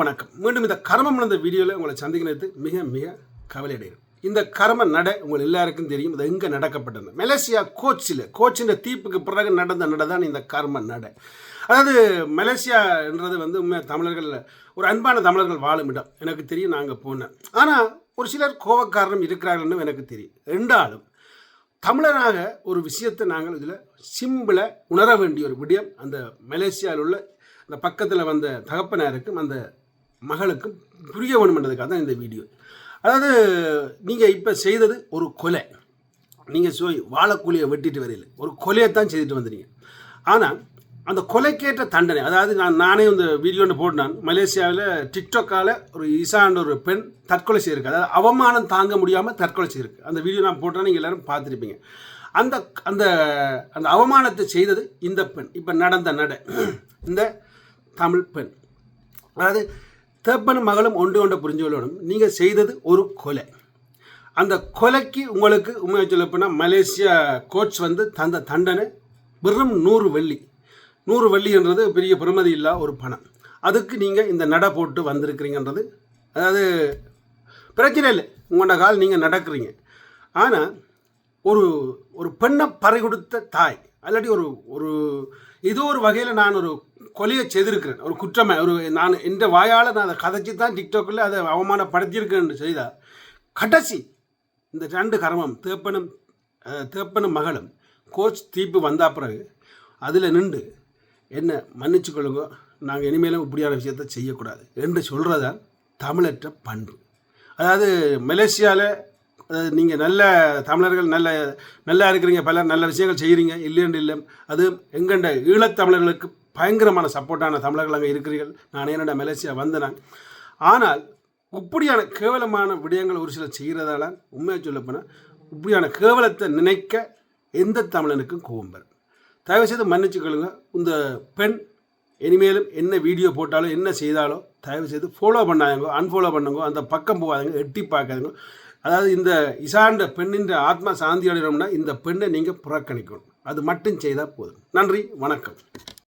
வணக்கம். மீண்டும் இந்த கர்மம் நடந்த வீடியோவில் உங்களை சந்திக்கிறது மிக மிக கவலையடைகிறேன். இந்த கர்ம நடை உங்கள் எல்லாருக்கும் தெரியும். இது எங்கே நடக்கப்பட்டது? மலேசியா கோச்சில் கோச்சின் தீப்புக்கு பிறகு நடந்த நடை தான் இந்த கர்ம நடை. அதாவது மலேசியான்றது வந்து உண்மையாக தமிழர்கள் ஒரு அன்பான தமிழர்கள் வாழும் இடம். எனக்கு தெரியும் நாங்கள் போனேன். ஆனால் ஒரு சிலர் கோவக்காரனும் இருக்கிறார்கள்னு எனக்கு தெரியும். ரெண்டாலும் தமிழராக ஒரு விஷயத்தை நாங்கள் இதில் சிம்பிளை உணர வேண்டிய ஒரு விடயம் அந்த மலேசியாவில் உள்ள அந்த பக்கத்தில் வந்த தகப்பனாருக்கும் அந்த மகளுக்கு புரிய வேணுமென்றதுக்காக தான் இந்த வீடியோ. அதாவது நீங்கள் இப்போ செய்தது ஒரு கொலை. நீங்கள் சோ வாழக்கூலியை வெட்டிட்டு வரையில் ஒரு கொலையை தான் செய்துட்டு வந்துடுங்க ஆனால் அந்த கொலைக்கேற்ற தண்டனை அதாவது நான் நானே இந்த வீடியோன்னு போட்டான் மலேசியாவில் டிக்டாக்கால் ஒரு ஈசான்ற ஒரு பெண் தற்கொலை செய்யிருக்கு அதாவது அவமானம் தாங்க முடியாமல் தற்கொலை செய்யிருக்கு அந்த வீடியோ நான் போட்டேன் நீங்கள் எல்லாரும் பார்த்துருப்பீங்க. அந்த அந்த அந்த அவமானத்தை செய்தது இந்த பெண். இப்போ நடந்த நட இந்த தமிழ் பெண். அதாவது தேப்பனும் மகளும் ஒன்று ஒன்று புரிஞ்சு கொள்ளணும் நீங்கள் செய்தது ஒரு கொலை. அந்த கொலைக்கு உங்களுக்கு உண்மையை சொல்லப்போனால் மலேசியா கோச் வந்து தந்த தண்டனை வெறும் நூறு வெள்ளி. நூறு வெள்ளின்றது பெரிய பெருமதி இல்லா ஒரு பணம். அதுக்கு நீங்கள் இந்த நட போட்டு வந்திருக்கிறீங்கன்றது. அதாவது பிரச்சனை இல்லை. உங்களோட கால் நீங்கள் நடக்கிறீங்க. ஆனால் ஒரு ஒரு பெண்ணை பறி கொடுத்த தாய் அல்லாட்டி ஒரு ஒரு ஏதோ ஒரு வகையில் நான் ஒரு கொலையை செய்திருக்கிறேன். ஒரு குற்றமை. ஒரு நான் இந்த வாயால் நான் அதை கதைச்சி தான் டிக்டாக்கில் அதை அவமானப்படுத்தியிருக்கேன் செய்தால் கடைசி இந்த ரெண்டு கர்மம் தேப்பனும் தேப்பனும் மகளும் கோச் தீப்பு வந்த பிறகு அதில் நின்று என்ன மன்னிச்சுக்கொள்ளுங்க நாங்கள் இனிமேலும் இப்படியான விஷயத்தை செய்யக்கூடாது என்று சொல்கிறதான் தமிழற்ற பண்பு. அதாவது மலேசியாவில் அதாவது நீங்கள் நல்ல தமிழர்கள் நல்ல நல்லா இருக்கிறீங்க பல நல்ல விஷயங்கள் செய்கிறீங்க இல்லைன்னு இல்லை அது எங்கண்ட ஈழத்தமிழர்களுக்கு பயங்கரமான சப்போர்ட்டான தமிழர்கள் அங்கே இருக்கிறீர்கள். நான் என்னடா மலேசியா வந்தேனேன் ஆனால் இப்படியான கேவலமான விடயங்கள் ஒரு சிலர் செய்கிறதால உண்மையாக சொல்லப்போனால் இப்படியான கேவலத்தை நினைக்க எந்த தமிழனுக்கும் கோபம் வரும் தயவு செய்து மன்னிச்சுக்கொள்ளுங்க இந்த பெண் இனிமேலும் என்ன வீடியோ போட்டாலோ என்ன செய்தாலோ தயவு செய்து ஃபாலோ பண்ணாதீங்க அன்ஃபாலோ பண்ணுங்க அந்த பக்கம் போகாதீங்க எட்டி பார்க்காதீங்க. அதாவது இந்த இசாண்ட பெண்ணின் ஆத்மா சாந்தி அடையணும்னா இந்த பெண்ணை நீங்கள் புறக்கணிக்கணும். அது மட்டும் செய்தால் போதும். நன்றி வணக்கம்.